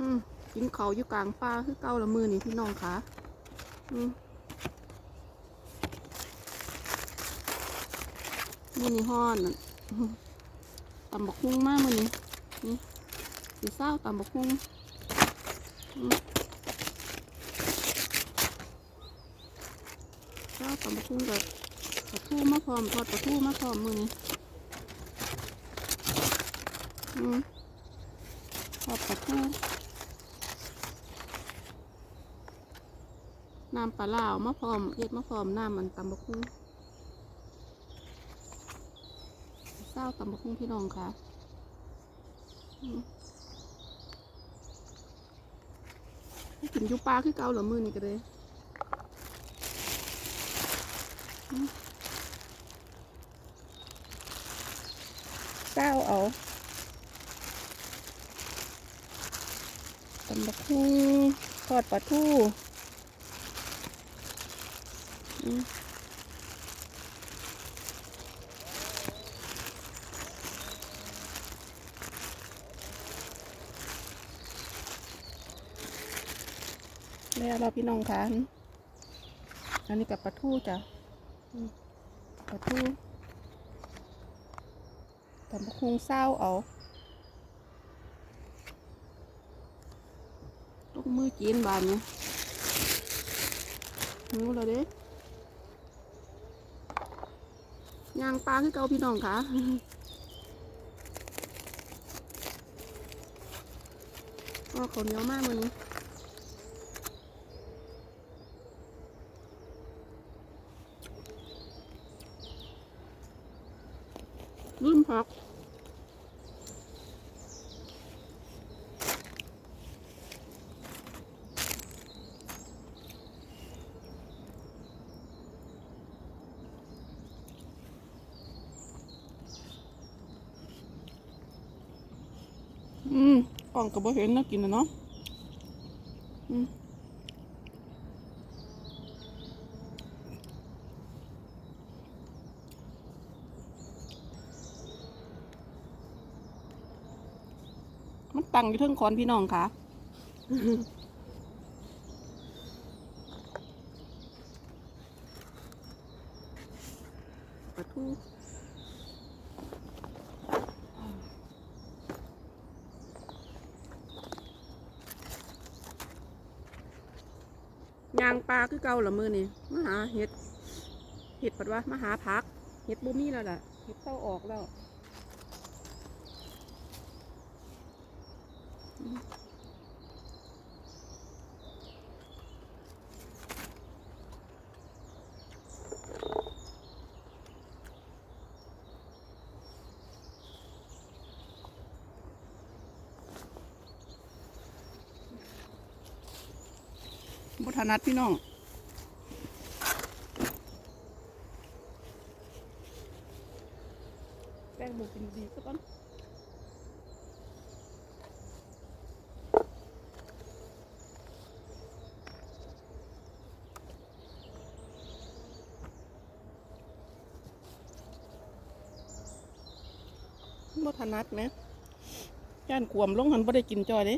อืมกินเขาอยู่กลางป่าคือเก้าละมือนี่พี่น้องคะอืมมือนี่ห้อนนั่นอื้อตำบักฮุ้งมากมือนี่นี่สีเศร้าตำบักฮุ้งเศร้าตำบักฮุ้งกับปลาทูมาพร้อมทอดปลาทูมาพร้อมมือนี่อืมทอดปลาทู น้ำปลาลาวมาพร้อมเย็ดมาพร้อมน้ำมันตำบักุ้งเศร้าตำบักุ้งพี่น้องค่ะกินยูปลาคือเกาเหรอมือนี่ก็เลยเศร้าเอาตำบักุ้งทอดปลาทูอืม แล้วเราพี่น้องคะอันนี้กับปลาทูจ้ะปลาทูแตำบักฮุ้งเศร้าเอาลูกมือกินบานเนี้หิวแล้วเด้ ยางปลาคือเก่าพี่น้องคะก็ข้าเหนียวมากมือนี้ลืมผักอืมก ล่องก็บ่เห็นนะกินนะเนาะมมันตั้งอยู่เทิงคอนพี่น้องค่ะ ยางปลาคือเก่าเหรอมือนี่มาหาเห็ด เห็ดปัดว่ามาหาพัก เห็ดบูมี่แล้วล่ะ เห็ดเต้าออกแล้ว บุถนัดพี่น้องแป้งหมูกินดีสักก่อนบุถนัดไหมย่านขวมลงหันบ่ได้กินจอยเด้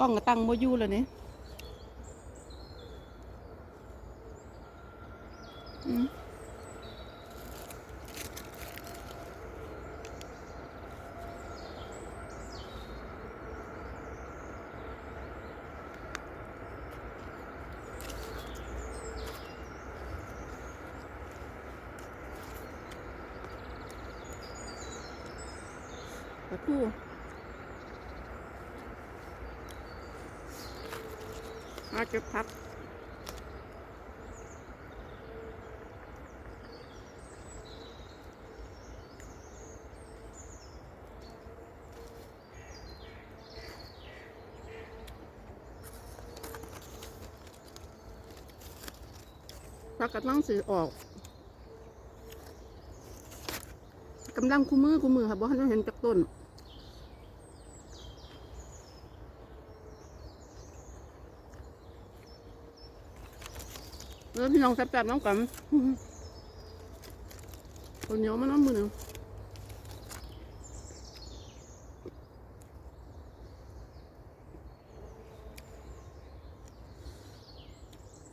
กล้องก็ตั้งโมยู่แล้วนี่อืม ปลาทูมาเก็บผักผักกระต้องสือออกกำลังคู่มือคู่มือค่ะบ่ทันได้เห็นจากต้น อเออพี่น้องแซ่บๆน้องกันคนเหนียวมาน้ำมือหนึ่ง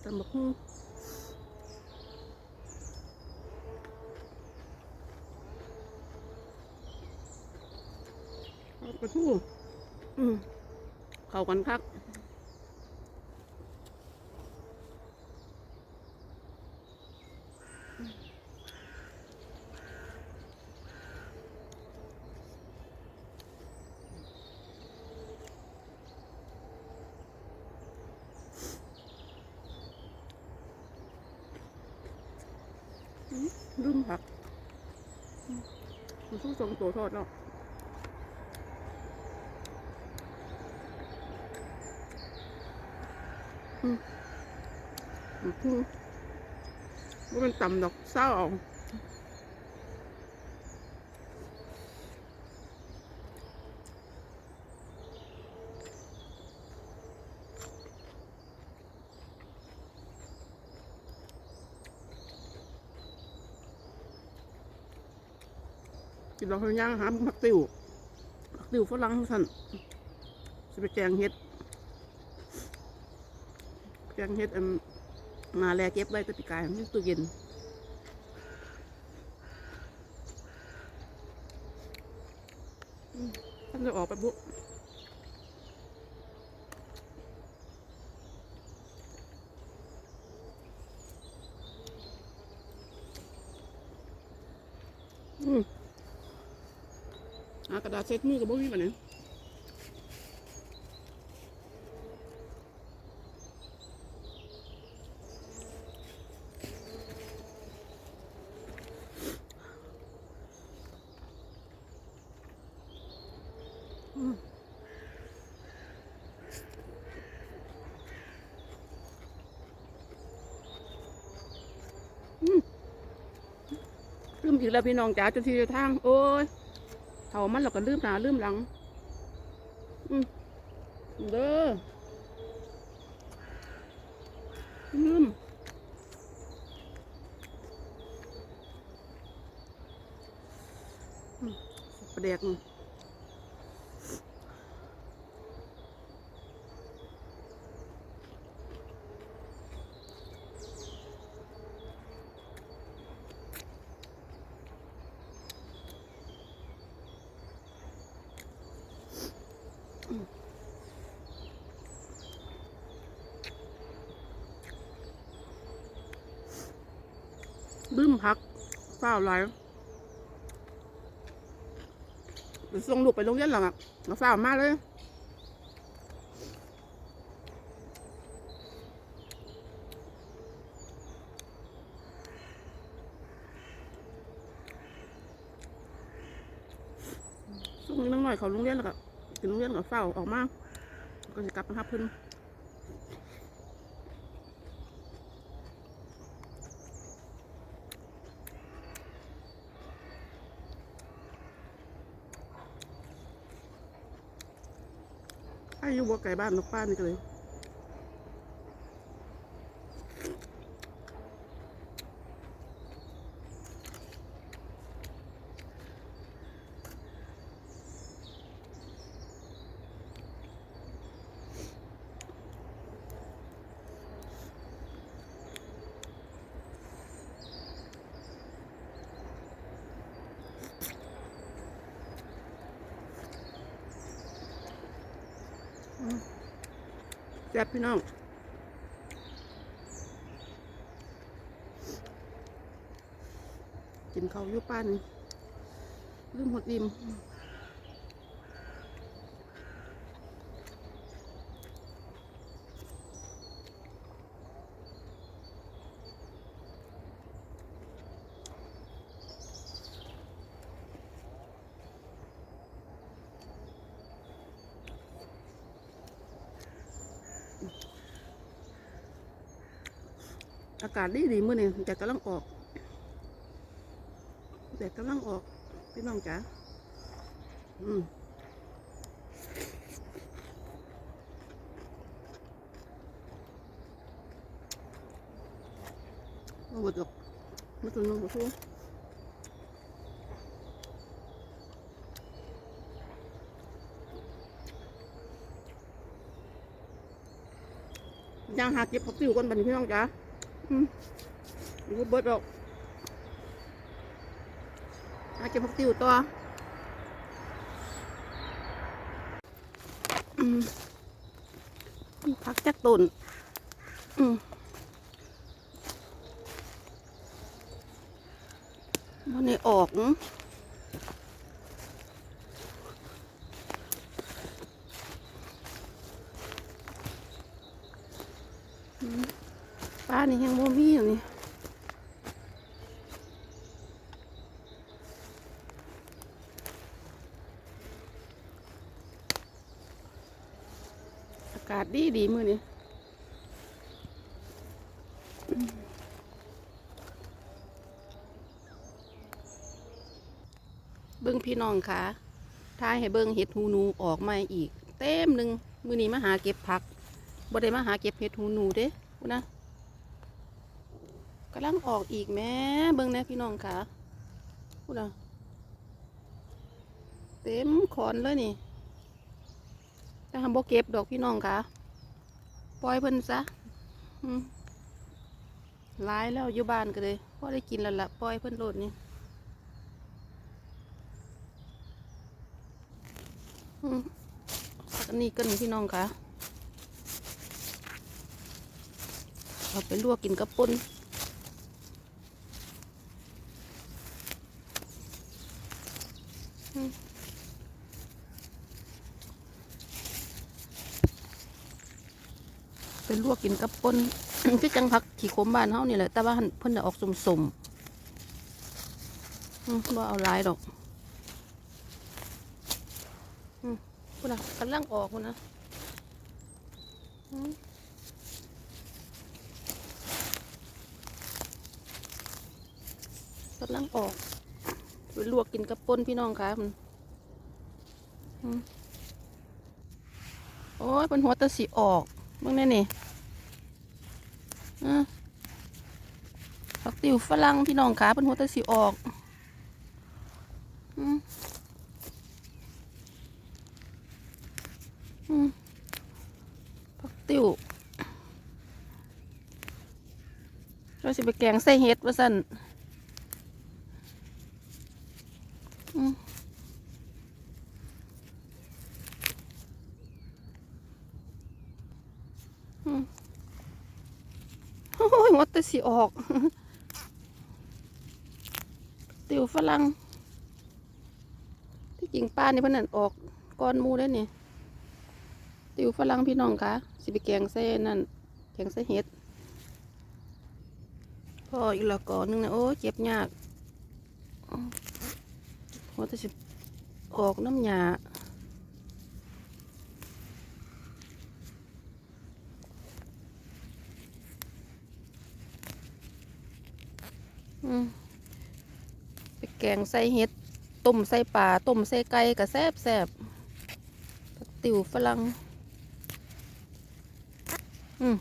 ตำบักหุ่งเอาปลาทูอืมเข้ากันคัก ลืมผักมันสู้ทรง ตัวทอดเนาะอืมอืมมันต่ำดอกเศร้า กินเราเขาย่างหาผักติวผักติวฝรั่งสั่นจะไปแกงเห็ด แกงเห็ดอันมาแลเก็บไว้ตะปีกายมันตู้เย็นมท่านจะออกไปบุอืม หากระดาษเช็ดมือกับบุ้มีปะเนี่ยลืมอีกแล้วพี่น้องจ๋าจนทีทาง โอ้ย เอามันเราก็ลืมหนาลืมหลัง อืมเด้อลืมอืมประเดก นี่ลืมพักเปล่าไรเดี๋ยวส่งลูกไปโรงเรียนหรอกอะเราเปล่ามาเลยช่วงนี้น้องหน่อยเขาโรงเรียนแล้วก็ถึงโรงเรียนก็เฝ้าออกมาก็จะกลับมาหาเพิ่อน อายุบัวไก่บ้านนกป้านี่ก็เลย ซ่บพี่น้องกินเขาอยุป้านลืมหดอิ่ม อากาศดีดีมื้อนี้แต่กำลังออกแต่กำลังออก พี่น้องจ๋าอืมเอาบดออกมาตุนลงบดทั่วย่างหาเก็บผักติ๋วกันบันพี่น้องจ๋า อืมอยู่เบิดบอกอาจจะพักติ๋วตัวพักจักตุนอืมมันนี้ออกนะอืมป้านี่ยังโมมีอยู่นี่อากาศดีดีมือนี่เบิ้งพี่น้องค่ะทายให้เบิ้งเห็ดหูหนูออกมาอีก เต็มหนึ่งมือนี้มาหาเก็บผักบ่ได้มาหาเก็บเห็ดหูหนูเด้พูนะ ลังออกอีกแหม่เบิ้งหนะพี่น้องค่ะพูดนะเต็มขอนเลยนี่แต่ทำบ่เก็บดอกพี่น้องค่ะปล่อยเพิ่นซะอืมหลายแล้วอยู่บ้านก็เลยพอได้กินแล้วละปล่อยเพิ่นโลดนี่อืมอันนี้กันพี่น้องค่ะเอาไปลวกกินกับป่นอืม เป็นล วกกินกับป่นคือจังผักขี่ขมบ้านเฮานี่แหละ แต่ว่าเพิ่นจะออกสมสมอืมบ่เอาลายดอกอืมพุ่นน่ะกำลังออกพุ่นะกำลังออกไปลวกกินกับป่นพี่น้องค่ะมันอืมโอ้ยเป็นหัวตะสีออกเบิ่งแน่นี่ อะผัก ติวฝรั่งพี่น้องขาเป็นหัวตะสีออกอืมอืมผักติวเราสิไปแกงใส่เห็ดว่าสั่นอืมอืมโอ้ยงดแต่สีออก ฝรั่งที่จริงป้านี่เพิ่นนั่นออกก้อนมูได้เนี่ยติวฝรั่งพี่น้องคะสิไปแกงใส่นั่นแกงใส่เห็ดพ่ออีกละก่อนหนึงนะโอ้เจ็บยากว่าแต่สิออกน้ำหยาอืม แกงใส่เห็ด ต้มใส่ปลา ต้มใส่ไก่ก็แซบแซบติ๋วฝรั่ง อืม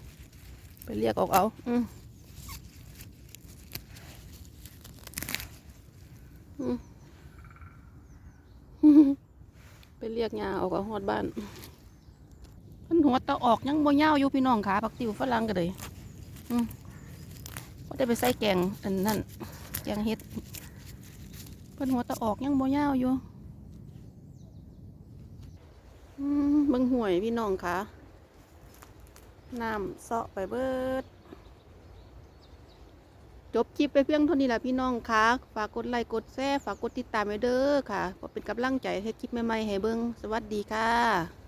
ไปเรียกออกเอา อืมไปเรียกยาออกเอาฮอดบ้านมันหัวตะออกยังบ่ยาอยู่พี่น้องขาผักติ๋วฝรั่งก็เลยอืมก็ได้ไปใส่แกงอันนั่นแกงเห็ด เพิ่นหัวตะออกยังบ่ยาวอยู่เบิ่งห่วยพี่น้องค่ะน้ำเซาะไปเบิด จบคลิปไปเพียงเท่านี้แหละพี่น้องค่ะ ฝากกดไลค์กดแชร์ฝากกดติดตามไว้เด้อค่ะเพื่อเป็นกำลังใจให้คลิปใหม่ๆให้เบิงสวัสดีค่ะ